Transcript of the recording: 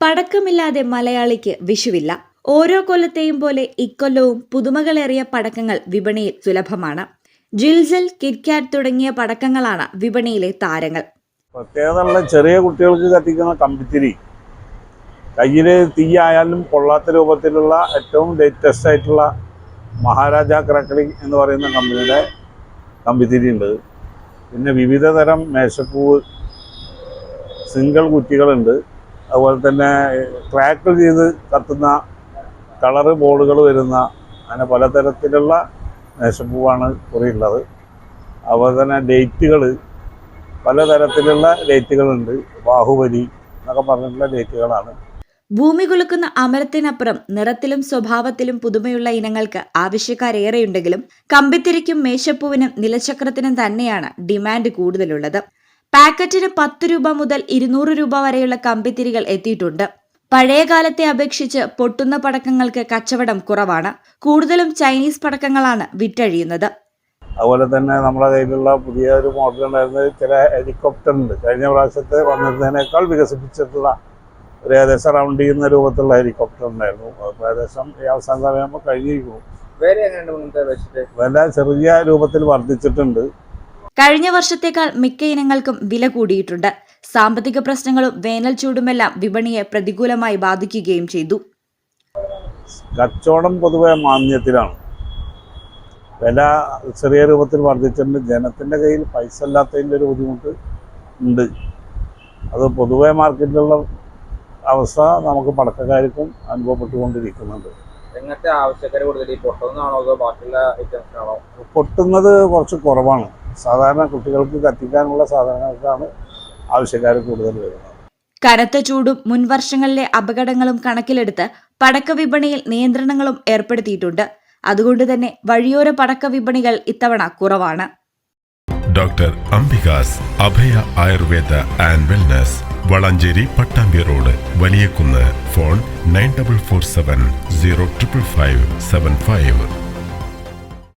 പടക്കമില്ലാതെ മലയാളിക്ക് വിഷുവില്ല. ഓരോ കൊല്ലത്തെയും പോലെ ഇക്കൊല്ലവും പുതുമകളേറിയ പടക്കങ്ങൾ വിപണിയിൽ സുലഭമാണ്. ജിൽസൽ കിറ്റ്കാറ്റ് തുടങ്ങിയ പടക്കങ്ങളാണ് വിപണിയിലെ താരങ്ങൾ. പ്രത്യേകതയുള്ള ചെറിയ കുട്ടികൾക്ക് കത്തിക്കുന്ന കമ്പിത്തിരി. കയ്യിൽ തീയായാലും കൊള്ളാത്ത രൂപത്തിലുള്ള ഏറ്റവും ലേറ്റസ്റ്റ് ആയിട്ടുള്ള മഹാരാജ ക്രക്കളി എന്ന് പറയുന്ന കമ്പനിയുടെ കമ്പിത്തിരി ഉണ്ട്. പിന്നെ വിവിധ തരം മേശപ്പൂവ് സിംഗിൾ കുറ്റികളുണ്ട്. അതുപോലെ തന്നെ ക്രാക്കിൾ ചെയ്ത് കത്തുന്ന കളറ് ബോളുകൾ വരുന്ന അങ്ങനെ പലതരത്തിലുള്ള നേശപ്പൂവാണ് കുറിയുള്ളത് അതുപോലെ തന്നെ ഡേറ്റുകൾ പലതരത്തിലുള്ള ഡേറ്റുകളുണ്ട് ബാഹുബലി എന്നൊക്കെ പറഞ്ഞിട്ടുള്ള ഡേറ്റുകളാണ് ഭൂമി കുലുക്കുന്ന അമരത്തിനപ്പുറം നിറത്തിലും സ്വഭാവത്തിലും പുതുമയുള്ള ഇനങ്ങൾക്ക് ആവശ്യക്കാരേറെയുണ്ടെങ്കിലും കമ്പിത്തിരിക്കും മേശപ്പൂവിനും നിലചക്രത്തിനും തന്നെയാണ് ഡിമാൻഡ് കൂടുതലുള്ളത്. പാക്കറ്റിന് പത്ത് രൂപ മുതൽ ഇരുന്നൂറ് രൂപ വരെയുള്ള കമ്പിത്തിരികൾ എത്തിയിട്ടുണ്ട്. പഴയ കാലത്തെ അപേക്ഷിച്ച് പൊട്ടുന്ന പടക്കങ്ങൾക്ക് കച്ചവടം കുറവാണ്. കൂടുതലും ചൈനീസ് പടക്കങ്ങളാണ് വിറ്റഴിയുന്നത്. അതുപോലെ തന്നെ നമ്മുടെ കയ്യിലുള്ള പുതിയ ഒരു മോഡൽ ഉണ്ടായിരുന്നത് ചില ഹെലികോപ്റ്റർ ഉണ്ട് കഴിഞ്ഞ പ്രാവശ്യത്തെ വന്നിരുന്നതിനേക്കാൾ വികസിപ്പിച്ചിട്ടുള്ള ഒരു ഏകദേശം റൗണ്ട് ചെയ്യുന്ന രൂപത്തിലുള്ള ഹെലികോപ്റ്റർ ഉണ്ടായിരുന്നു. അപ്പോൾ ഏകദേശം ഈ അവസാന സമയമാകുമ്പോൾ വെച്ചിട്ട് വില ചെറിയ രൂപത്തിൽ വർദ്ധിച്ചിട്ടുണ്ട്. കഴിഞ്ഞ വർഷത്തേക്കാൾ മിക്ക ഇനങ്ങൾക്കും വില കൂടിയിട്ടുണ്ട്. സാമ്പത്തിക പ്രശ്നങ്ങളും വേനൽ ചൂടുമെല്ലാം വിപണിയെ പ്രതികൂലമായി ബാധിക്കുകയും ചെയ്തു. കച്ചവടം പൊതുവെ മാന്യത്തിലാണ് വില ചെറിയ രൂപത്തിൽ വർദ്ധിച്ചിട്ടുണ്ട്. ജനത്തിന്റെ കയ്യിൽ പൈസ ഇല്ലാത്തതിന്റെ ഒരു ബുദ്ധിമുട്ട് ഉണ്ട്. അത് പൊതുവെ മാർക്കറ്റിലുള്ള അവസ്ഥ നമുക്ക് പടക്കക്കാർക്കും അനുഭവപ്പെട്ടുകൊണ്ടിരിക്കുന്നുണ്ട്. എങ്ങനത്തെ ആവശ്യക്കാർ കൂടുതൽ പൊട്ടുന്നതാണോ അതോ ബാക്കിയുള്ള പൊട്ടുന്നത് കുറച്ച് കുറവാണ്. സാധാരണ കുട്ടികൾക്ക് കത്തിക്കാനുള്ള സാധനങ്ങൾക്കാണ് ആവശ്യക്കാർ കൂടുതൽ വരുന്നത്. കനത്ത ചൂടും മുൻവർഷങ്ങളിലെ അപകടങ്ങളും കണക്കിലെടുത്ത് പടക്ക വിപണിയിൽ നിയന്ത്രണങ്ങളും ഏർപ്പെടുത്തിയിട്ടുണ്ട്. അതുകൊണ്ട് തന്നെ വഴിയോര പടക്ക വിപണികൾ ഇത്തവണ കുറവാണ്. Doctor Ambika's Abhaya Ayurveda and wellness Valanchery Pattambi road Valiyakunnu phone nine double four seven zero triple five seven five.